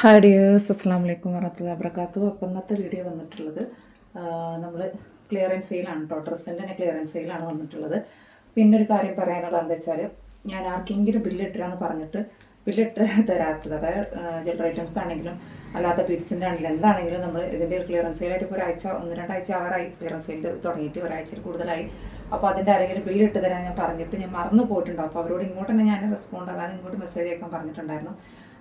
Hi dears അസ്സാം വലൈക്കും വറഹത്തുള്ള അബ്രക്കാത്തു അപ്പം ഇന്നത്തെ വീഡിയോ വന്നിട്ടുള്ളത് നമ്മൾ ക്ലിയറൻസ് സെയിലാണ് കേട്ടോ ഡ്രസ്സിന്റെ തന്നെ ക്ലിയറൻസ് സെയിലാണ് വന്നിട്ടുള്ളത്. പിന്നെ ഒരു കാര്യം പറയാനുള്ളത് എന്താ വെച്ചാൽ ഞാൻ ആർക്കെങ്കിലും ബില്ലിട്ടാന്ന് പറഞ്ഞിട്ട് ബില്ലിട്ട് തരാത്തത് അതായത് ജ്വല്ലറി ഐറ്റംസ് ആണെങ്കിലും അല്ലാത്ത ബീഡ്സിന്റെ ആണെങ്കിലും എന്താണെങ്കിലും നമ്മൾ ഇതിന്റെ ഒരു ക്ലിയറൻസ് സെയിലായിട്ട് ഇപ്പോൾ ഒരാഴ്ച ഒന്ന് രണ്ടാഴ്ച ആറായി ക്ലിയറൻസ് സെയിൽ തുടങ്ങിയിട്ട് ഒരാഴ്ചയിൽ കൂടുതലായി. അപ്പോൾ അതിന്റെ ആരെങ്കിലും ബില്ല് ഇട്ട് തരാൻ ഞാൻ പറഞ്ഞിട്ട് ഞാൻ മറന്നു പോയിട്ടുണ്ടോ? അപ്പോൾ അവരോട് ഇങ്ങോട്ട് തന്നെ ഞാൻ റെസ്പോണ്ട് അതായത് ഇങ്ങോട്ട് മെസ്സേജ് അയക്കാൻ പറഞ്ഞിട്ടുണ്ടായിരുന്നു.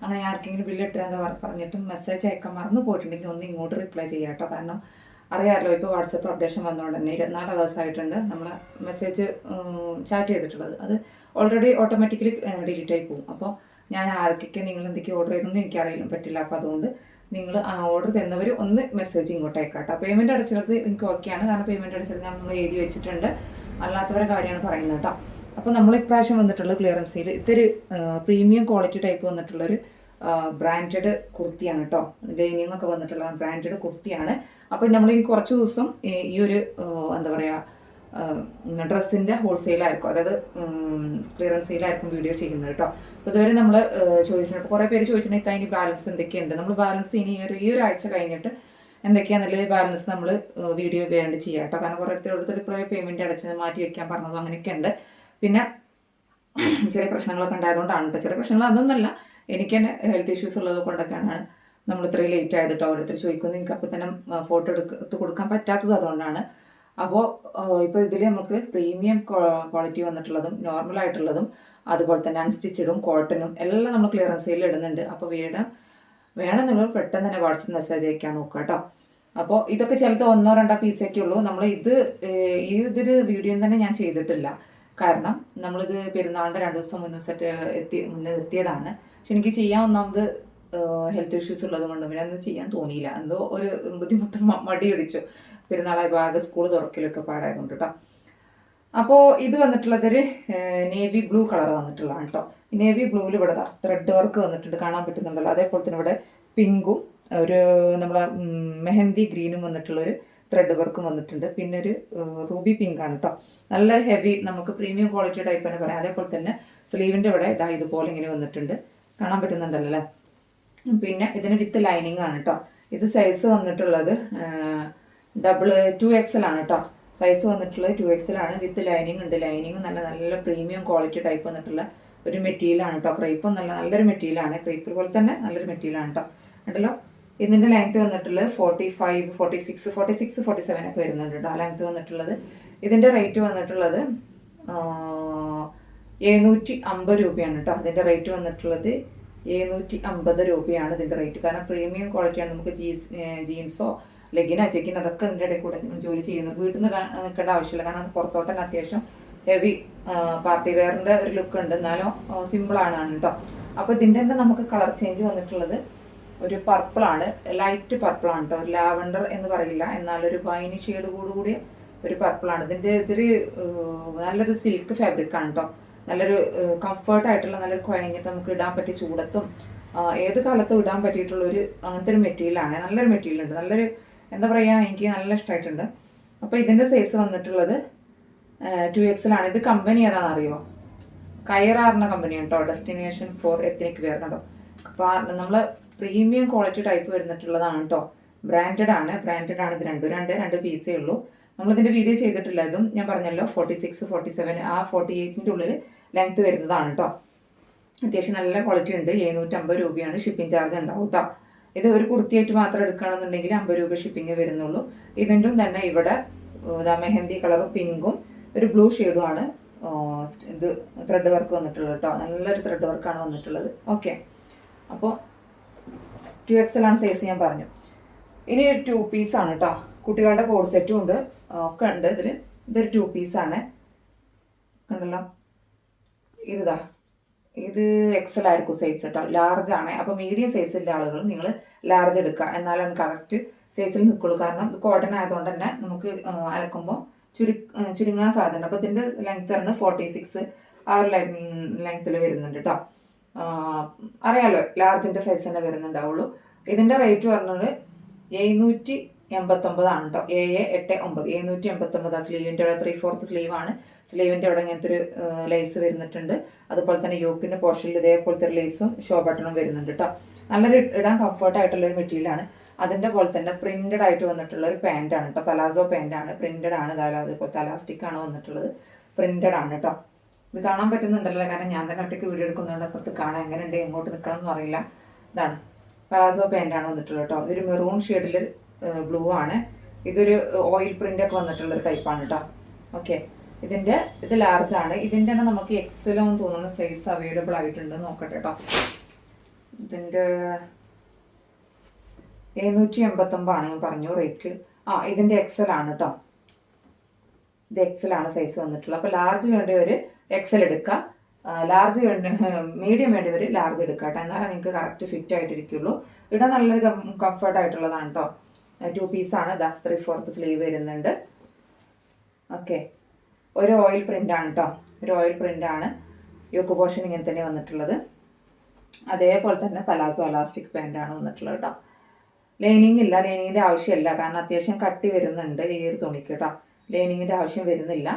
അങ്ങനെ ആർക്കെങ്കിലും ബില്ല് തരാൻ പറഞ്ഞിട്ടും മെസ്സേജ് അയക്കാൻ മറന്നു പോയിട്ടുണ്ടെങ്കിൽ ഒന്ന് ഇങ്ങോട്ട് റിപ്ലൈ ചെയ്യാം കേട്ടോ. കാരണം അറിയാമല്ലോ ഇപ്പോൾ വാട്സപ്പ് അപ്ഡേഷൻ വന്നതുകൊണ്ട് തന്നെ ഇരുപത്തിനാല് അവേഴ്സ് ആയിട്ടുണ്ട് നമ്മൾ മെസ്സേജ് ചാറ്റ് ചെയ്തിട്ടുള്ളത്. അത് ഓൾറെഡി ഓട്ടോമാറ്റിക്കലി ഡിലീറ്റ് ആയി പോകും. അപ്പോൾ ഞാൻ ആർക്കൊക്കെ നിങ്ങൾ എന്തൊക്കെ ഓർഡർ ചെയ്തൊന്നും എനിക്കറിയില്ല പറ്റില്ല. അപ്പോൾ അതുകൊണ്ട് നിങ്ങൾ ആ ഓർഡർ തന്നവർ ഒന്ന് മെസ്സേജ് ഇങ്ങോട്ട് അയക്കാം കേട്ടോ പേയ്മെന്റ് അടച്ചത് എനിക്ക് ഓക്കെയാണ് കാരണം പേയ്മെന്റ് ഞാൻ നമ്മൾ എഴുതി വെച്ചിട്ടുണ്ട്. അല്ലാത്തവരെ കാര്യമാണ് പറയുന്നത് കേട്ടോ. അപ്പോൾ നമ്മൾ ഇപ്രാവശ്യം വന്നിട്ടുള്ള ക്ലിയറൻസിൽ ഇതൊരു പ്രീമിയം ക്വാളിറ്റി ടൈപ്പ് വന്നിട്ടുള്ളൊരു ബ്രാൻഡഡ് കുർത്തിയാണ് കേട്ടോ. ലൈനിങ് ഒക്കെ വന്നിട്ടുള്ള ബ്രാൻഡഡ് കുർത്തിയാണ്. അപ്പോൾ നമ്മൾ ഈ കുറച്ച് ദിവസം ഈ ഒരു എന്താ പറയുക ഡ്രസ്സിന്റെ ഹോൾസെയിലായിരിക്കും അതായത് ക്ലിയറൻസിലായിരിക്കും വീഡിയോ ചെയ്യുന്നത് കേട്ടോ. അപ്പോൾ ഇതുവരെ നമ്മൾ ചോദിച്ചിട്ടുണ്ട്. കുറേ പേര് ചോദിച്ചിട്ടുണ്ടെങ്കിൽ അതിന് ബാലൻസ് എന്തൊക്കെയുണ്ട്? നമ്മൾ ബാലൻസ് ഇനി ഒരു ഈ ഒരാഴ്ച കഴിഞ്ഞിട്ട് എന്തൊക്കെയാണെന്നുള്ള ബാലൻസ് നമ്മൾ വീഡിയോ വേണ്ടി ചെയ്യാം കേട്ടോ. കാരണം അടുത്തോട് ഇപ്പോൾ പേയ്മെന്റ് അടച്ചത് മാറ്റി വയ്ക്കാൻ പറഞ്ഞതും അങ്ങനെയൊക്കെ ഉണ്ട്. പിന്നെ ചെറിയ പ്രശ്നങ്ങളൊക്കെ ഉണ്ടായതുകൊണ്ടാണ് കേട്ടോ ചെറിയ പ്രശ്നങ്ങൾ അതൊന്നുമല്ല. എനിക്ക് തന്നെ ഹെൽത്ത് ഇഷ്യൂസ് ഉള്ളത് കൊണ്ടൊക്കെയാണ് നമ്മൾ ഇത്രയും ലേറ്റ് ആയത് കേട്ടോ ഓരോരുത്തർ ചോദിക്കുന്നത് എനിക്ക് അപ്പോൾ തന്നെ ഫോട്ടോ എടുത്ത് കൊടുക്കാൻ പറ്റാത്തത് അതുകൊണ്ടാണ്. അപ്പോൾ ഇപ്പോൾ ഇതിൽ നമുക്ക് പ്രീമിയം ക്വാളിറ്റി വന്നിട്ടുള്ളതും നോർമൽ ആയിട്ടുള്ളതും അതുപോലെ തന്നെ അൺസ്റ്റിച്ചഡും കോട്ടനും എല്ലാം നമ്മൾ ക്ലിയറൻസ് സെയിൽ ഇടുന്നുണ്ട്. അപ്പോൾ വീട് വേണമെന്നുള്ളവർ പെട്ടെന്ന് തന്നെ വാട്സപ്പ് മെസ്സേജ് അയക്കാൻ നോക്കുക കേട്ടോ. അപ്പോൾ ഇതൊക്കെ ചിലത് ഒന്നോ രണ്ടോ പീസൊക്കെ ഉള്ളൂ. നമ്മൾ ഇത് ഇതൊരു വീഡിയോ തന്നെ ഞാൻ ചെയ്തിട്ടില്ല. കാരണം നമ്മളിത് പെരുന്നാളിന്റെ രണ്ട് ദിവസം മുന്നേ സെറ്റ് എത്തി മുന്നേ എത്തിയതാണ് പക്ഷെ എനിക്ക് ചെയ്യാൻ ഒന്നാമത് ഹെൽത്ത് ഇഷ്യൂസ് ഉള്ളത് കൊണ്ട് പിന്നെ അന്ന് ചെയ്യാൻ തോന്നിയില്ല. എന്തോ ഒരു ബുദ്ധിമുട്ട് മടിയടിച്ചു പെരുന്നാളായ ഭാഗം സ്കൂൾ തുറക്കലൊക്കെ പാടായതുകൊണ്ട് കേട്ടോ. അപ്പോൾ ഇത് വന്നിട്ടുള്ളതൊരു നേവി ബ്ലൂ കളർ വന്നിട്ടുള്ളതാണ് കേട്ടോ നേവി ബ്ലൂവിൽ ഇവിടെ ത്രെഡ് വർക്ക് വന്നിട്ടുണ്ട് കാണാൻ പറ്റുന്നുണ്ടല്ലോ. അതേപോലെ തന്നെ ഇവിടെ പിങ്കും ഒരു നമ്മളെ മെഹന്തി ഗ്രീനും വന്നിട്ടുള്ളൊരു ത്രെഡ് വർക്കും വന്നിട്ടുണ്ട്. പിന്നെ ഒരു റൂബി പിങ്ക് ആണ് കേട്ടോ നല്ല ഹെവി നമുക്ക് പ്രീമിയം ക്വാളിറ്റി ടൈപ്പ് തന്നെ പറയാം. അതേപോലെ തന്നെ സ്ലീവിന്റെ ഇവിടെ ഇതാ ഇതുപോലെ ഇങ്ങനെ വന്നിട്ടുണ്ട്. കാണാൻ പറ്റുന്നുണ്ടല്ലോ പിന്നെ ഇതിന് വിത്ത് ലൈനിങ് ആണ് കേട്ടോ ഇത് സൈസ് വന്നിട്ടുള്ളത് ഡബിൾ ടു എക്സൽ ആണ് കേട്ടോ സൈസ് വന്നിട്ടുള്ളത് ടു ആണ്. വിത്ത് ലൈനിങ് ഉണ്ട്. ലൈനിങ് നല്ല നല്ല പ്രീമിയം ക്വാളിറ്റി ടൈപ്പ് വന്നിട്ടുള്ള ഒരു മെറ്റീരിയലാണ് കേട്ടോ ക്രൈപ്പും നല്ല നല്ലൊരു മെറ്റീരിയലാണ് ക്രൈപ്പ് പോലെ തന്നെ നല്ലൊരു മെറ്റീരിയലാണ് കേട്ടോ ഉണ്ടല്ലോ ഇതിന്റെ ലെങ്ത് വന്നിട്ടുള്ളത് forty five forty six forty six forty seven ഒക്കെ വരുന്നുണ്ട് കേട്ടോ ആ ലെങ്ത് വന്നിട്ടുള്ളത്. ഇതിന്റെ റേറ്റ് വന്നിട്ടുള്ളത് എഴുന്നൂറ്റി അമ്പത് രൂപയാണ് കേട്ടോ അതിന്റെ റേറ്റ് വന്നിട്ടുള്ളത് എഴുന്നൂറ്റി അമ്പത് രൂപയാണ് ഇതിന്റെ റേറ്റ് കാരണം പ്രീമിയം ക്വാളിറ്റിയാണ് നമുക്ക് ജീൻസ് ജീൻസോ ലെഗിനോ ചെക്കിനോ അതൊക്കെ ഇതിന്റെ ഇടയിൽ കൂടെ ജോലി ചെയ്യുന്നു. വീട്ടിൽ നിന്ന് നിൽക്കേണ്ട ആവശ്യമില്ല. കാരണം പുറത്തോട്ട് തന്നെ അത്യാവശ്യം ഹെവി പാർട്ടി വെയറിന്റെ ഒരു ലുക്ക് ഉണ്ട്. എന്നാലും സിമ്പിളാണ് കേട്ടോ അപ്പോൾ ഇതിന്റെ തന്നെ നമുക്ക് കളർ ചേഞ്ച് വന്നിട്ടുള്ളത് ഒരു പർപ്പിളാണ് ലൈറ്റ് പർപ്പിളാണ് കേട്ടോ ലാവണ്ടർ എന്ന് പറയില്ല. എന്നാലൊരു വൈനി ഷെയ്ഡ് കൂടുകൂടിയ ഒരു പർപ്പിളാണ് ഇതിന്റെ ഇതൊരു നല്ലൊരു സിൽക്ക് ഫാബ്രിക് ആണ് കേട്ടോ നല്ലൊരു കംഫർട്ട് ആയിട്ടുള്ള നല്ലൊരു കുഴഞ്ഞിട്ട് നമുക്ക് ഇടാൻ പറ്റിയ ചൂടത്തും ഏത് കാലത്തും ഇടാൻ പറ്റിയിട്ടുള്ള ഒരു അങ്ങനത്തെ ഒരു മെറ്റീരിയലാണ് നല്ലൊരു മെറ്റീരിയൽ ഉണ്ട്. നല്ലൊരു എന്താ പറയുക എനിക്ക് നല്ല ഇഷ്ടമായിട്ടുണ്ട് അപ്പോൾ ഇതിന്റെ സൈസ് വന്നിട്ടുള്ളത് ടു എക്സിലാണ് ഇത് കമ്പനി ഏതാണെന്ന് അറിയോ കയറാറിന കമ്പനി കേട്ടോ ഡെസ്റ്റിനേഷൻ ഫോർ എത്നിക് വെയർ കണ്ടോ നമ്മൾ പ്രീമിയം ക്വാളിറ്റി ടൈപ്പ് വരുന്നിട്ടുള്ളതാണ് കേട്ടോ ബ്രാൻഡഡ് ആണ്. ബ്രാൻഡഡ് ആണ് ഇത് രണ്ടും. രണ്ട് രണ്ട് പീസേ ഉള്ളൂ. നമ്മളിതിന്റെ വീഡിയോ ചെയ്തിട്ടില്ല. ഇതും ഞാൻ പറഞ്ഞല്ലോ ഫോർട്ടി സിക്സ് ഫോർട്ടി സെവൻ ആ ഫോർട്ടി എയ്റ്റിന്റെ ഉള്ളിൽ ലെങ്ത് വരുന്നതാണ് കേട്ടോ അത്യാവശ്യം നല്ല ക്വാളിറ്റി ഉണ്ട്. എഴുന്നൂറ്റമ്പത് രൂപയാണ് ഷിപ്പിംഗ് ചാർജ് ഉണ്ടാവും കേട്ടോ ഇത് ഒരു കുർത്തിയായിട്ട് മാത്രം എടുക്കുകയാണെന്നുണ്ടെങ്കിൽ അമ്പത് രൂപ ഷിപ്പിംഗ് വരുന്നുള്ളൂ. ഇതിന്റെ തന്നെ ഇവിടെ മെഹന്തി കളറും പിങ്കും ഒരു ബ്ലൂ ഷെയ്ഡുമാണ് ഇത് ത്രെഡ് വർക്ക് വന്നിട്ടുള്ളത് കേട്ടോ. നല്ലൊരു ത്രെഡ് വർക്കാണ് വന്നിട്ടുള്ളത്. ഓക്കെ അപ്പോൾ ടു എക്സൽ ആണ് സൈസ് ഞാൻ പറഞ്ഞു. ഇനി ഒരു ടു ആണ് കേട്ടോ. കുട്ടികളുടെ കോഡ് സെറ്റും ഉണ്ട്. ഒക്കെ ഉണ്ട് ഇതിൽ ഇതൊരു ടു പീസാണ് കണ്ടല്ലോ? ഇതാ ഇത് എക്സൽ ആയിരിക്കും സൈസ് കേട്ടോ ലാർജ് ആണ്. അപ്പോൾ മീഡിയം സൈസിലുള്ള ആളുകൾ നിങ്ങൾ ലാർജ് എടുക്കുക. എന്നാലാണ് കറക്റ്റ് സൈസിൽ നിൽക്കുള്ളൂ കാരണം ഇത് കോട്ടൺ ആയതുകൊണ്ട് തന്നെ നമുക്ക് അലക്കുമ്പോൾ ചുരു ചുരുങ്ങാൻ സാധ്യതയുണ്ട്. അപ്പോൾ ഇതിന്റെ ലെങ്ത് പറഞ്ഞ് ഫോർട്ടി സിക്സ് ആ ഒരു ലെങ്ത്തിൽ വരുന്നുണ്ട് കേട്ടോ അറിയാലോ ലാർജിന്റെ സൈസ് തന്നെ വരുന്നുണ്ടാവുള്ളൂ. ഇതിന്റെ റേറ്റ് പറഞ്ഞത് എഴുന്നൂറ്റി എൺപത്തൊമ്പതാണ് കേട്ടോ എ എട്ട് ഒമ്പത്. എഴുന്നൂറ്റി എൺപത്തൊമ്പത് സ്ലീവിന്റെ ത്രീ ഫോർത്ത് സ്ലീവാണ് സ്ലീവിന്റെ അവിടെ ഇങ്ങനത്തെ ഒരു ലേസ് വരുന്നിട്ടുണ്ട്. അതുപോലെ തന്നെ യോക്കിന്റെ പോർഷനിൽ ഇതേപോലത്തെ ഒരു ലേസും ഷോ ബട്ടണും വരുന്നുണ്ട് കേട്ടോ നല്ലൊരു ഇടാൻ കംഫർട്ട് ആയിട്ടുള്ള ഒരു മെറ്റീരിയലാണ് അതിന്റെ പോലെ തന്നെ പ്രിന്റഡ് ആയിട്ട് വന്നിട്ടുള്ള ഒരു പാന്റാണ് കേട്ടോ പലാസോ പാന്റാണ് പ്രിന്റഡ് ആണ്. അതുപോലത്തെ അലാസ്റ്റിക് ആണ് വന്നിട്ടുള്ളത്. പ്രിന്റഡ് ആണ് കേട്ടോ ഇത് കാണാൻ പറ്റുന്നുണ്ടല്ലോ. കാരണം ഞാൻ തന്നെ ഒറ്റയ്ക്ക് വീഡിയോ എടുക്കുന്നതുകൊണ്ട് അപ്പുറത്ത് കാണാൻ എങ്ങനെയുണ്ട് എങ്ങോട്ട് നിൽക്കണം എന്ന് അറിയില്ല. ഇതാണ്. പലാസോ പാന്റാണ് വന്നിട്ടുള്ളത് കേട്ടോ ഇതൊരു മെറൂൺ ഷെയ്ഡിൽ ബ്ലൂ ആണ്. ഇതൊരു ഓയിൽ പ്രിന്റ് ഒക്കെ വന്നിട്ടുള്ള ഒരു ടൈപ്പാണ് കേട്ടോ ഓക്കെ ഇതിന്റെ ഇത് ലാർജ് ആണ്. ഇതിന്റെ തന്നെ നമുക്ക് എക്സലോ എന്ന് തോന്നുന്ന സൈസ് അവൈലബിൾ ആയിട്ടുണ്ട്. നോക്കട്ടെ കേട്ടോ ഇതിന്റെ എഴുന്നൂറ്റി എൺപത്തൊമ്പതാണ് ഞാൻ പറഞ്ഞു റേറ്റ് ആ ഇതിന്റെ എക്സൽ ആണ് കേട്ടോ ഇത് എക്സൽ ആണ് സൈസ് വന്നിട്ടുള്ളത്. അപ്പോൾ ലാർജ് വേണ്ടിയവർ എക്സൽ എടുക്കുക ലാർജ് വേണ്ട മീഡിയം വേണ്ടിയവർ ലാർജ് എടുക്കുക കേട്ടോ എന്നാലേ നിങ്ങൾക്ക് കറക്റ്റ് ഫിറ്റ് ആയിട്ടിരിക്കുള്ളൂ. ഇവിടെ നല്ലൊരു കംഫർട്ട് ആയിട്ടുള്ളതാണ് കേട്ടോ ടു പീസാണ് ഇതാ ത്രീ ഫോർത്ത് സ്ലീവ് വരുന്നുണ്ട്. ഓക്കെ ഒരു ഓയിൽ പ്രിന്റ് ആണ് കേട്ടോ ഒരു ഓയിൽ പ്രിന്റ് ആണ് യോക്ക് പോർഷൻ ഇങ്ങനെ തന്നെ വന്നിട്ടുള്ളത്. അതേപോലെ തന്നെ പലാസോ അലാസ്റ്റിക് ആണ് വന്നിട്ടുള്ളത് കേട്ടോ ലൈനിങ് ഇല്ല ലൈനിങ്ങിന്റെ ആവശ്യമില്ല. കാരണം അത്യാവശ്യം കട്ടി വരുന്നുണ്ട് ഈ ഒരു തുണിക്ക് കേട്ടോ ലൈനിങ്ങിന്റെ ആവശ്യം വരുന്നില്ല.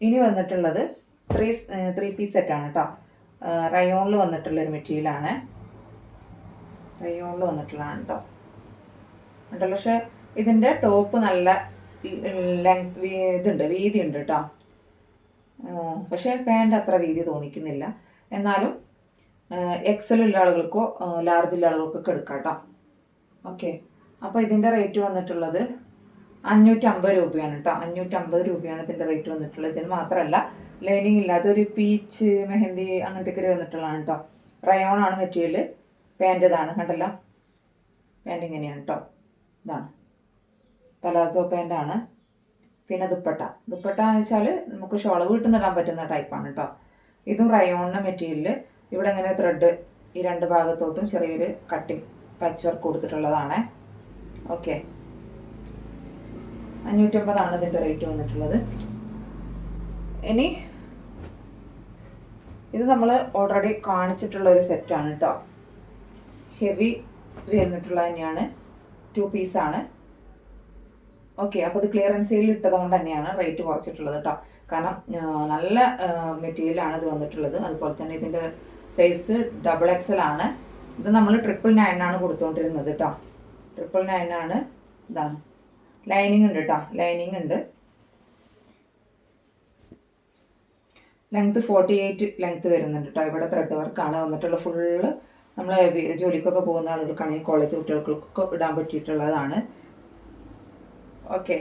ഇനി വന്നിട്ടുള്ളത് ത്രീ ത്രീ പീസ് സെറ്റാണ് കേട്ടോ റയോണിൽ വന്നിട്ടുള്ളൊരു മെറ്റീരിയലാണ് റയോണിൽ വന്നിട്ടുള്ളതാണ് കേട്ടോ ഉണ്ടല്ലോ പക്ഷേ ഇതിന്റെ ടോപ്പ് നല്ല ലെങ്ത് ഇതുണ്ട് വീതി ഉണ്ട് കേട്ടോ പക്ഷേ പാന്റ് അത്ര വീതി തോന്നിക്കുന്നില്ല. എന്നാലും എക്സൽ ഉള്ള ആളുകൾക്കോ ലാർജ് ഉള്ള ആളുകൾക്കോ ഒക്കെ എടുക്കാം കേട്ടോ ഓക്കെ അപ്പോൾ ഇതിന്റെ റേറ്റ് വന്നിട്ടുള്ളത് അഞ്ഞൂറ്റമ്പത് രൂപയാണ് കേട്ടോ അഞ്ഞൂറ്റമ്പത് രൂപയാണ് ഇതിന്റെ റേറ്റ് വന്നിട്ടുള്ളത്. ഇതിന് മാത്രമല്ല ലൈനിങ് ഇല്ലാതെ ഒരു പീച്ച് മെഹന്തി അങ്ങനത്തെ ഒക്കെ വന്നിട്ടുള്ളതാണ് കേട്ടോ റയോൺ ആണ് മെറ്റീരിയൽ പാന്റ് ഇതാണ് കണ്ടല്ലോ? പാന്റ് ഇങ്ങനെയാണ് കേട്ടോ ഇതാണ്. പലാസോ പാന്റാണ് പിന്നെ ദുപ്പട്ട. ദുപ്പട്ട എന്ന് വെച്ചാൽ നമുക്ക് ഷോൾ വീട്ടിൽ നിന്ന് പറ്റുന്ന ടൈപ്പാണ് കേട്ടോ ഇതും റയോണിന്റെ മെറ്റീരിയൽ ഇവിടെ ഇങ്ങനെ ത്രെഡ് ഈ രണ്ട് ഭാഗത്തോട്ടും ചെറിയൊരു കട്ടിങ് പച്ച് വർക്ക് കൊടുത്തിട്ടുള്ളതാണ്. ഓക്കെ അഞ്ഞൂറ്റമ്പതാണ് ഇതിന്റെ റേറ്റ് വന്നിട്ടുള്ളത്. ഇനി ഇത് നമ്മൾ ഓൾറെഡി കാണിച്ചിട്ടുള്ള ഒരു സെറ്റാണ് കേട്ടോ ഹെവി വരുന്നിട്ടുള്ള തന്നെയാണ്. ടു പീസാണ് ഓക്കെ അപ്പോൾ ഇത് ക്ലിയറൻസ് സെയിൽ ഇട്ടത് കൊണ്ട് തന്നെയാണ് റേറ്റ് കുറച്ചിട്ടുള്ളത് കേട്ടോ കാരണം നല്ല മെറ്റീരിയലാണ് ഇത് വന്നിട്ടുള്ളത്. അതുപോലെ തന്നെ ഇതിന്റെ സൈസ് ഡബിൾ എക്സൽ ആണ്. ഇത് നമ്മൾ ട്രിപ്പിൾ നയൻ ആണ് കൊടുത്തുകൊണ്ടിരുന്നത് കേട്ടോ ട്രിപ്പിൾ നയൻ ആണ്. ഇതാണ്. ലൈനിങ് ഉണ്ട് കേട്ടോ ലൈനിങ് ഉണ്ട്. ലെങ്ത് ഫോർട്ടി എയ്റ്റ് ലെങ്ത് വരുന്നുണ്ട് കേട്ടോ ഇവിടെ ത്രെഡ് വർക്കാണ് വന്നിട്ടുള്ള ഫുള്ള് നമ്മൾ ജോലിക്കൊക്കെ പോകുന്ന ആളുകൾക്കാണെങ്കിൽ കോളേജ് കുട്ടികൾക്കൊക്കെ ഇടാൻ പറ്റിയിട്ടുള്ളതാണ്. ഓക്കെ.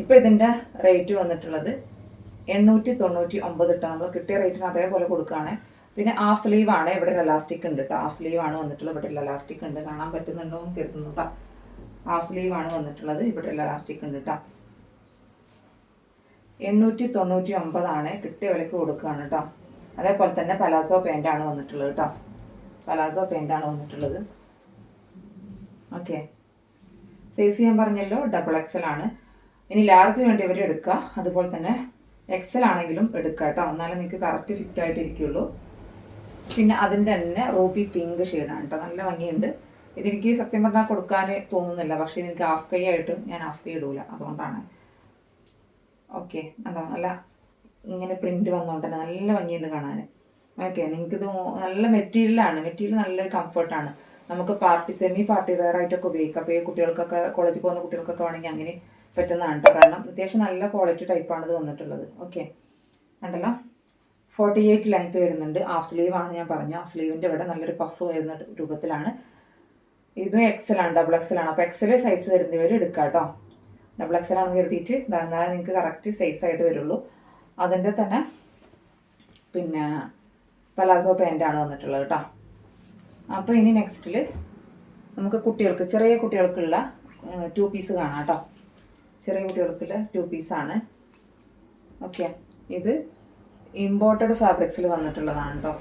ഇപ്പോൾ ഇതിന്റെ റേറ്റ് വന്നിട്ടുള്ളത് എണ്ണൂറ്റി തൊണ്ണൂറ്റി ഒമ്പത് ഇട്ടോ നമ്മൾ കിട്ടിയ റേറ്റിന് അതേപോലെ കൊടുക്കുകയാണ് പിന്നെ ഹാഫ് സ്ലീവ് ആണ്. ഇവിടെ ഒരു എലാസ്റ്റിക് ഉണ്ട് കേട്ടോ ഹാഫ് സ്ലീവ് ആണ് വന്നിട്ടുള്ളത്. ഇവിടെ ഒരു എലാസ്റ്റിക് ഉണ്ട്. കാണാൻ പറ്റുന്നുണ്ടോ എന്ന് കരുതുന്നു കേട്ടോ ഹാഫ് സ്ലീവ് ആണ് വന്നിട്ടുള്ളത്. ഇവിടെ ഒരു എലാസ്റ്റിക് ഉണ്ട് കേട്ടോ എണ്ണൂറ്റി തൊണ്ണൂറ്റി ഒമ്പതാണ് കിട്ടിയ വിലക്ക് കൊടുക്കുകയാണ് കേട്ടോ അതേപോലെ തന്നെ പലാസോ ആണ് വന്നിട്ടുള്ളത് കേട്ടോ പലാസോ ആണ് വന്നിട്ടുള്ളത്. ഓക്കെ. സൈസ് ഞാൻ പറഞ്ഞല്ലോ ഡബിൾ എക്സൽ ആണ്. ഇനി ലാർജ് വേണ്ടിയവർ എടുക്കുക അതുപോലെ തന്നെ എക്സൽ ആണെങ്കിലും എടുക്കുക കേട്ടോ എന്നാലും നിങ്ങൾക്ക് കറക്റ്റ് ഫിറ്റ് ആയിട്ടിരിക്കുള്ളൂ. പിന്നെ അതിന്റെ തന്നെ റൂബി പിങ്ക് ഷെയ്ഡാണ് കേട്ടോ നല്ല ഭംഗിയുണ്ട്. ഇതെനിക്ക് സത്യം പറഞ്ഞാൽ കൊടുക്കാൻ തോന്നുന്നില്ല. പക്ഷേ ഇതെനിക്ക് ഹാഫ് കൈ ആയിട്ട് ഞാൻ ഹാഫ് കൈ ഇടൂല. അതുകൊണ്ടാണ്. ഓക്കെ കണ്ടോ? നല്ല ഇങ്ങനെ പ്രിന്റ് വന്നുകൊണ്ട് തന്നെ നല്ല ഭംഗിയുണ്ട് കാണാൻ ഓക്കെ നിങ്ങൾക്കിത് നല്ല മെറ്റീരിയലാണ് മെറ്റീരിയൽ നല്ലൊരു കംഫർട്ടാണ് നമുക്ക് പാർട്ടി സെമി പാർട്ടി വെയർ ആയിട്ടൊക്കെ ഉപയോഗിക്കാം. അപ്പോൾ ഈ കുട്ടികൾക്കൊക്കെ കോളേജിൽ പോകുന്ന കുട്ടികൾക്കൊക്കെ വേണമെങ്കിൽ അങ്ങനെ പറ്റുന്നതാണ് കേട്ടോ കാരണം അത്യാവശ്യം നല്ല ക്വാളിറ്റി ടൈപ്പാണ് ഇത് വന്നിട്ടുള്ളത്. ഓക്കെ കണ്ടല്ലോ? ഫോർട്ടി എയ്റ്റ് ലെങ്ത് വരുന്നുണ്ട്. ഹാഫ് സ്ലീവ് ആണ് ഞാൻ പറഞ്ഞു. ഹാഫ് സ്ലീവിന്റെ ഇവിടെ നല്ലൊരു പഫ് വരുന്ന രൂപത്തിലാണ്. ഇതും എക്സൽ ആണ്. ഡബിൾ എക്സൽ ആണ്. അപ്പോൾ എക്സൽ സൈസ് വരുന്നവർ എടുക്കാം കേട്ടോ ഡബിൾ എക്സൽ ആണെന്ന് കരുതിയിട്ട് എന്നാലേ നിങ്ങൾക്ക് കറക്റ്റ് സൈസ് ആയിട്ട് വരുള്ളൂ. അതിന്റെ തന്നെ പിന്നെ പലാസോ പാന്റാണ് വന്നിട്ടുള്ളത് കേട്ടോ അപ്പോൾ ഇനി നെക്സ്റ്റിൽ നമുക്ക് കുട്ടികൾക്ക് ചെറിയ കുട്ടികൾക്കുള്ള ടു പീസ് കാണാം കേട്ടോ. ചെറിയ കുട്ടികൾക്കുള്ള ടു പീസാണ് ഓക്കെ ഇത് ഇമ്പോർട്ടഡ് ഫാബ്രിക്സിൽ വന്നിട്ടുള്ളതാണ് കേട്ടോ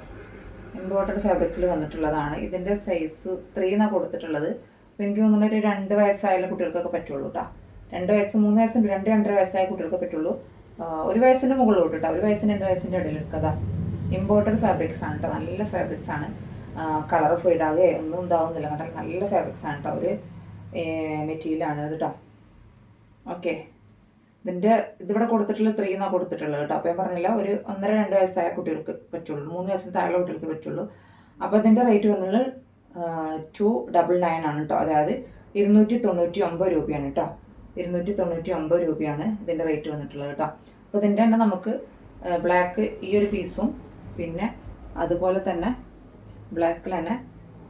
ഇമ്പോർട്ടഡ് ഫാബ്രിക്സിൽ വന്നിട്ടുള്ളതാണ്. ഇതിന്റെ സൈസ് ത്രീ എന്നാണ് കൊടുത്തിട്ടുള്ളത്. അപ്പോൾ എനിക്ക് തോന്നുന്നു ഒരു രണ്ട് വയസ്സായാലും കുട്ടികൾക്കൊക്കെ പറ്റുള്ളൂ കേട്ടോ രണ്ട് വയസ്സ് മൂന്ന് വയസ്സും രണ്ട് രണ്ടര വയസ്സായ കുട്ടികൾക്ക് പറ്റുള്ളൂ. ഒരു വയസ്സിന്റെ മുകളിലോട്ട് കേട്ടോ ഒരു വയസ്സിന് രണ്ട് വയസ്സിന്റെ ഇടയിൽ കഥ ഇമ്പോർട്ടഡ് ഫാബ്രിക്സ് ആണ് കേട്ടോ നല്ല ഫാബ്രിക്സ് ആണ്. കളർ ഫെയ്ഡ് ആകുകയോ ഒന്നും ഇതാവുന്നില്ല കേട്ടോ നല്ല ഫാബ്രിക്സ് ആണ് കേട്ടോ ഒരു മെറ്റീരിയലാണ് ഇത് കേട്ടോ ഓക്കെ ഇതിന്റെ ഇതിവിടെ കൊടുത്തിട്ടുള്ള ത്രീ എന്നാണ് കൊടുത്തിട്ടുള്ളത് കേട്ടോ അപ്പോൾ ഞാൻ പറഞ്ഞില്ല ഒരു ഒന്നര രണ്ട് വയസ്സായ കുട്ടികൾക്ക് പറ്റുള്ളൂ. മൂന്ന് വയസ്സിന് താഴെയുള്ള കുട്ടികൾക്ക് പറ്റുള്ളൂ. അപ്പോൾ ഇതിന്റെ റേറ്റ് വന്നത് ടു ഡബിൾ നയൻ ആണ് കേട്ടോ അതായത് ഇരുന്നൂറ്റി തൊണ്ണൂറ്റി ഒമ്പത് രൂപയാണ് കേട്ടോ ഇരുന്നൂറ്റി തൊണ്ണൂറ്റി ഒമ്പത് രൂപയാണ് ഇതിന്റെ റേറ്റ് വന്നിട്ടുള്ളത് കേട്ടോ അപ്പോൾ ഇതിന്റെ തന്നെ നമുക്ക് ബ്ലാക്ക് ഈ ഒരു പീസും പിന്നെ അതുപോലെ തന്നെ ബ്ലാക്കിൽ തന്നെ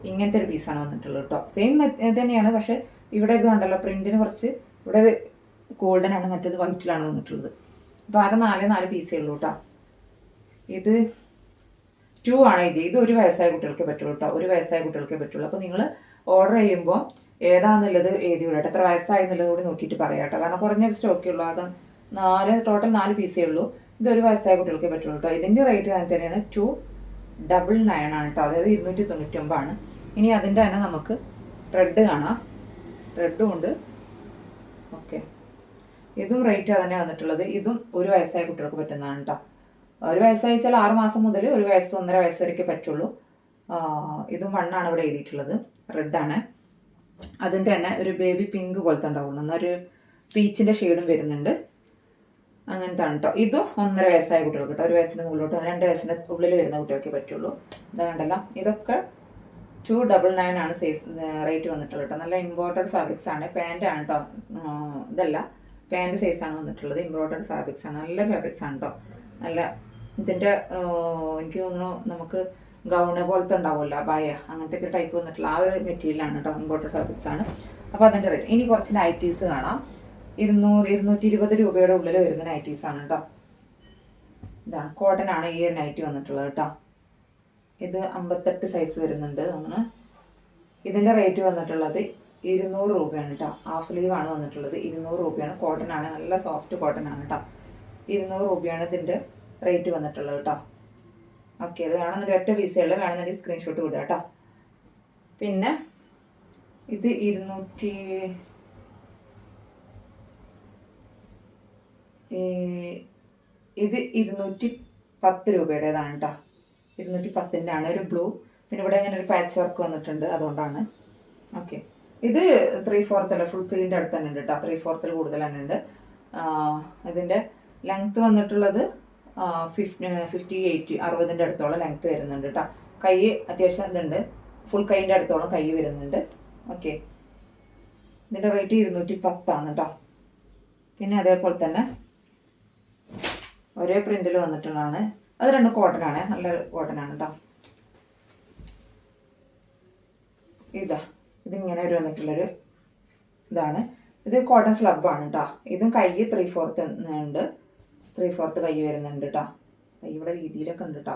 ഇങ്ങനത്തെ ഒരു പീസാണ് വന്നിട്ടുള്ളത് കേട്ടോ സെയിം തന്നെയാണ് പക്ഷേ ഇവിടെ ഇത് കണ്ടല്ലോ പ്രിന്റിന് കുറച്ച് ഇവിടെ ഗോൾഡൻ ആണ് മറ്റേത് വൈറ്റിലാണ് വന്നിട്ടുള്ളത്. അപ്പോൾ ആകെ നാല് നാല് പീസേ ഉള്ളൂ കേട്ടോ ഇത് ടു ആണ് ഇത്. ഇത് ഒരു വയസ്സായ കുട്ടികൾക്ക് പറ്റുള്ളൂ കേട്ടോ ഒരു വയസ്സായ കുട്ടികൾക്ക് പറ്റുള്ളൂ. അപ്പോൾ നിങ്ങൾ ഓർഡർ ചെയ്യുമ്പോൾ ഏതാണെന്നുള്ളത് എഴുതി വിടട്ടെ. എത്ര വയസ്സായെന്നുള്ളത് കൂടി നോക്കിയിട്ട് പറയാം കേട്ടോ കാരണം കുറഞ്ഞ സ്റ്റോക്കേ ഉള്ളൂ. ആകെ നാല് ടോട്ടൽ നാല് പീസേ ഉള്ളൂ. ഇത് ഒരു വയസ്സായ കുട്ടികൾക്ക് പറ്റുള്ളൂ കേട്ടോ ഇതിന്റെ റേറ്റ് തന്നെ തന്നെയാണ്. ടു ഡബിൾ നയൻ ആണ് കേട്ടോ അതായത് ഇരുന്നൂറ്റി തൊണ്ണൂറ്റി ഒമ്പതാണ് ഇനി അതിന്റെ തന്നെ നമുക്ക് റെഡ് കാണാം. റെഡും ഉണ്ട്. ഓക്കെ ഇതും റേറ്റ് തന്നെ വന്നിട്ടുള്ളത്. ഇതും ഒരു വയസ്സായ കുട്ടികൾക്ക് പറ്റുന്നതാണ് കേട്ടോ ഒരു വയസ്സായി വെച്ചാൽ ആറ് മാസം മുതൽ ഒരു വയസ്സ് ഒന്നര വയസ്സ് വരെയൊക്കെ പറ്റുള്ളൂ. ഇതും വണ്ണാണ് ഇവിടെ എഴുതിയിട്ടുള്ളത്. റെഡാണ് അതിന്റെ തന്നെ ഒരു ബേബി പിങ്ക് പോലത്തെ ഉണ്ടാവുള്ളൂ. എന്നാൽ ഒരു പീച്ചിന്റെ ഷെയ്ഡും വരുന്നുണ്ട്. അങ്ങനത്തെ ആണ് കേട്ടോ ഇതും ഒന്നര വയസ്സായ കുട്ടികൾക്ക് കേട്ടോ ഒരു വയസ്സിന് മുകളിലോട്ട് രണ്ട് വയസ്സിന്റെ ഉള്ളിൽ വരുന്ന കുട്ടികൾക്ക് പറ്റുള്ളൂ. ഇതാ ഇതൊക്കെ ടു ഡബിൾ നയൻ ആണ് സൈസ് റേറ്റ് വന്നിട്ടുള്ളത് കേട്ടോ നല്ല ഇമ്പോർട്ടഡ് ഫാബ്രിക്സ് ആണ്. പാന്റ് ആണ് കേട്ടോ ഇതല്ല. പാന്റ് സൈസാണ് വന്നിട്ടുള്ളത്. ഇമ്പോർട്ടഡ് ഫാബ്രിക്സ് ആണ്. നല്ല ഫാബ്രിക്സ് ആണ് കേട്ടോ നല്ല ഇതിന്റെ എനിക്ക് തോന്നുന്നു നമുക്ക് ഗൗണ് പോലത്തെ ഉണ്ടാവുമല്ലോ ബായ അങ്ങനത്തെ ഒക്കെ ടൈപ്പ് വന്നിട്ടുള്ള ആ ഒരു മെറ്റീരിയലാണ് കേട്ടോ ഇമ്പോർട്ടഡ് ഫാബ്രിക്സ് ആണ്. അപ്പോൾ അതിന്റെ റേറ്റ് ഇനി കുറച്ച് നൈറ്റീസ് കാണാം. ഇരുന്നൂറ് ഇരുന്നൂറ്റി ഇരുപത് രൂപയുടെ ഉള്ളിൽ വരുന്ന നൈറ്റീസ് ആണ് കേട്ടോ ഇതാണ് കോട്ടൺ ആണ് ഈ ഒരു നൈറ്റി വന്നിട്ടുള്ളത് കേട്ടോ ഇത് അമ്പത്തെട്ട് സൈസ് വരുന്നുണ്ട് തോന്നുന്നു. ഇതിന്റെ റേറ്റ് വന്നിട്ടുള്ളത് ഇരുന്നൂറ് രൂപയാണ് കേട്ടോ ഹാഫ് സ്ലീവ് ആണ് വന്നിട്ടുള്ളത് ഇരുന്നൂറ് രൂപയാണ്. കോട്ടൺ ആണ് നല്ല സോഫ്റ്റ് കോട്ടൺ ആണ് കേട്ടോ ഇരുന്നൂറ് രൂപയാണ് ഇതിന്റെ റേറ്റ് വന്നിട്ടുള്ളത് കേട്ടോ ഓക്കെ ഇത് വേണമെന്നൊരു ഒറ്റ പീസേ ഉള്ളൂ. വേണമെന്നുണ്ടെങ്കിൽ സ്ക്രീൻഷോട്ട് വിടുക കേട്ടോ പിന്നെ ഇത് ഇരുന്നൂറ്റി ഇത് ഇരുന്നൂറ്റി പത്ത് രൂപയുടേതാണ് കേട്ടോ ഇരുന്നൂറ്റി പത്തിന്റെ ആണ് ഒരു ബ്ലൂ. പിന്നെ ഇവിടെ ഇങ്ങനെ ഒരു പാച്ച് വർക്ക് വന്നിട്ടുണ്ട്. അതുകൊണ്ടാണ്. ഓക്കെ. ഇത് ത്രീ ഫോർത്ത് അല്ല ഫുൾ സീലിന്റെ അടുത്ത് തന്നെ ഉണ്ട് കേട്ടോ ത്രീ ഫോർത്തിൽ കൂടുതൽ തന്നെ ഉണ്ട്. ഇതിന്റെ ലെങ്ത്ത് വന്നിട്ടുള്ളത് ഫിഫ്റ്റി ഫിഫ്റ്റി എയ്റ്റ് അറുപതിന്റെ അടുത്തോളം ലെങ്ത്ത് വരുന്നുണ്ട് കേട്ടോ കൈ അത്യാവശ്യം ഇതുണ്ട്. ഫുൾ കൈന്റെ അടുത്തോളം കൈ വരുന്നുണ്ട്. ഓക്കെ. ഇതിന്റെ റേറ്റ് ഇരുന്നൂറ്റി പത്താണ് കേട്ടോ പിന്നെ അതേപോലെ തന്നെ ഒരേ പ്രിന്റിൽ വന്നിട്ടുള്ളതാണ്. അത് രണ്ട് ആണ്. നല്ല കോട്ടൺ ആണ് കേട്ടോ ഇതാ. ഇതിങ്ങനെ ഒരു വന്നിട്ടുള്ളൊരു ഇതാണ്. ഇത് കോട്ടൺ സ്ലബാണ് കേട്ടോ ഇതും കൈ ത്രീ ഫോർത്ത് ഉണ്ട് ത്രീ ഫോർത്ത് കൈ വരുന്നുണ്ട് കേട്ടോ കൈ ഇവിടെ വീതിയിലൊക്കെ ഉണ്ട് കേട്ടോ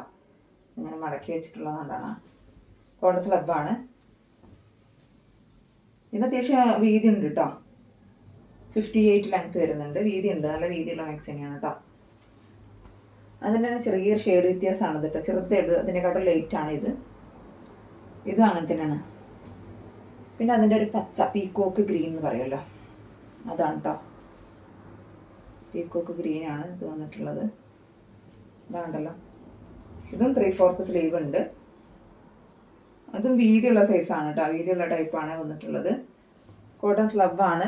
ഇങ്ങനെ മടക്കി വെച്ചിട്ടുള്ളതാണ് കോട്ടൺ സ്ലബാണ് ഇത് അത്യാവശ്യം വീതി ഉണ്ട് കേട്ടോ ഫിഫ്റ്റി എയ്റ്റ് ലെങ്ത് വരുന്നുണ്ട്. വീതി ഉണ്ട് നല്ല വീതിയുള്ള മാക്സിനെയാണ് കേട്ടോ അതിന്റെ തന്നെ ചെറിയൊരു ഷെയ്ഡ് വ്യത്യാസമാണ് കേട്ടോ ചെറുതായിട്ട് അതിനെക്കാട്ടും ലേറ്റ് ആണ് ഇത്. ഇതും അങ്ങനെ തന്നെയാണ്. പിന്നെ അതിന്റെ ഒരു പച്ച പീക്കോക്ക് ഗ്രീൻ എന്ന് പറയുമല്ലോ. അതാണ് കേട്ടോ പീക്കോക്ക് ഗ്രീൻ ആണ് ഇത് വന്നിട്ടുള്ളത്. ഇതാണ്ടല്ലോ ഇതും ത്രീ ഫോർത്ത് സ്ലീവ് ഉണ്ട്. അതും വീതിയുള്ള സൈസാണ് കേട്ടോ വീതിയുള്ള ടൈപ്പാണ് വന്നിട്ടുള്ളത്. കോട്ടൺ സ്ലബാണ്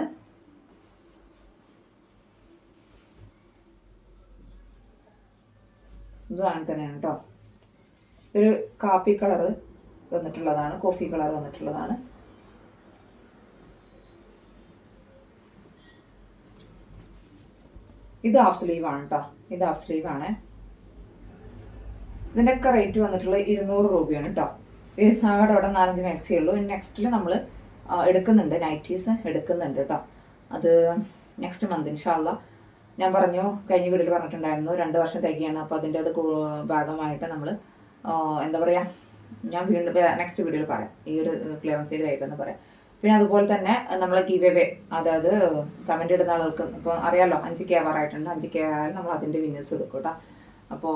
ഇതും അങ്ങനെ തന്നെയാണ് കേട്ടോ ഒരു കാപ്പി കളറ് വന്നിട്ടുള്ളതാണ് കോഫി കളർ വന്നിട്ടുള്ളതാണ്. ഇത് ഹാഫ് സ്ലീവ് ആണ് കേട്ടോ ഇത് ഹാഫ് സ്ലീവ് ആണ്. ഇതിന്റെയൊക്കെ റേറ്റ് വന്നിട്ടുള്ളത് ഇരുന്നൂറ് രൂപയാണ് കേട്ടോ ആകെ അവിടെ നാലഞ്ച് മാക്സി ഉള്ളൂ. നെക്സ്റ്റിൽ നമ്മൾ എടുക്കുന്നുണ്ട്. നൈറ്റീസ് എടുക്കുന്നുണ്ട് കേട്ടോ അത് നെക്സ്റ്റ് മന്ത് ഇൻഷാല്ല ഞാൻ പറഞ്ഞു കഴിഞ്ഞ വീട്ടിൽ പറഞ്ഞിട്ടുണ്ടായിരുന്നു രണ്ട് വർഷം തികയാണ് അപ്പോൾ അതിന്റെ അത് ഭാഗമായിട്ട് നമ്മൾ എന്താ പറയുക ഞാൻ വീണ്ടും നെക്സ്റ്റ് വീഡിയോയിൽ പറയാം ഈ ഒരു ക്ലിയറൻസ് ആയിട്ടെന്ന് പറയാം. പിന്നെ അതുപോലെ തന്നെ നമ്മൾ ഗീവ് എവേ അതായത് കമന്റ് ഇടുന്ന ആളുകൾക്ക് ഇപ്പോൾ അറിയാമല്ലോ അഞ്ച് കെ ആവാറായിട്ടുണ്ട് അഞ്ച് കെ ആയാലും നമ്മൾ അതിന്റെ വിന്നേഴ്സ് കൊടുക്കും കേട്ടോ. അപ്പോൾ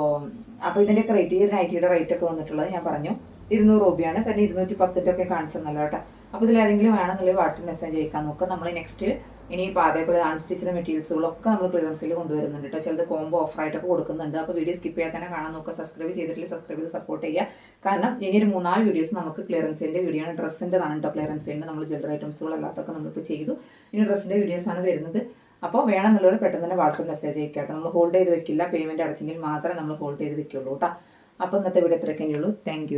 അപ്പോൾ ഇതിന്റെയൊക്കെ റേറ്റ് ഈ നൈറ്റിയുടെ റേറ്റ് ഒക്കെ വന്നിട്ടുള്ളത് ഞാൻ പറഞ്ഞു ഇരുന്നൂറ് രൂപയാണ് പിന്നെ ഇരുന്നൂറ്റി പത്തിന്റെ ഒക്കെ കാണിച്ചെന്നല്ലോ കേട്ടോ. അപ്പോൾ ഇതിലേതെങ്കിലും വേണമെന്നുണ്ടെങ്കിൽ വാട്സപ്പ് മെസ്സേജ് അയക്കാൻ നോക്കുക നമ്മൾ നെക്സ്റ്റ് ഇനിയിപ്പോൾ അതേപോലെ അൺസ്റ്റിച്ചിന്റെ മെറ്റീരിയൽസുകളൊക്കെ നമ്മൾ ക്ലിയറൻസിൽ കൊണ്ടുവരുന്നുണ്ട് കേട്ടോ ചിലത് കോംബോ ഓഫറായിട്ടൊക്കെ കൊടുക്കുന്നുണ്ട്. അപ്പോൾ വീഡിയോ സ്കിപ്പ് ചെയ്യാൻ തന്നെ കാണാൻ നോക്കുക. സബ്സ്ക്രൈബ് ചെയ്തിട്ടില്ല സബ്സ്ക്രൈബ് ചെയ്ത് സപ്പോർട്ട് ചെയ്യുക. കാരണം ഇനി ഒരു മൂന്നാൽ വീഡിയോസ് നമുക്ക് ക്ലിയറൻസിന്റെ വീഡിയോ ആണ്. ഡ്രസ്സിന്റെതാണ് കേട്ടോ ക്ലിയറൻസിന്റെ നമ്മൾ ജ്വല്ലറി ഐറ്റംസുകൾ അല്ലാത്തൊക്കെ നമ്മളിപ്പോൾ ചെയ്തു. ഇനി ഡ്രസ്സിന്റെ ആണ് വരുന്നത്. അപ്പോൾ വേണമെന്നുള്ളവർ പെട്ടെന്ന് തന്നെ വാട്സപ്പ് മെസ്സേജ് അയക്കാട്ടോ നമ്മൾ ഹോൾഡ് ചെയ്ത് വെക്കില്ല. പേയ്മെന്റ് അടച്ചെങ്കിൽ മാത്രമേ നമ്മൾ ഹോൾഡ് ചെയ്ത് വെക്കുള്ളൂ കേട്ടോ അപ്പോൾ ഇന്നത്തെ വീഡിയോ ഇത്രയൊക്കെ ഉള്ളൂ. താങ്ക്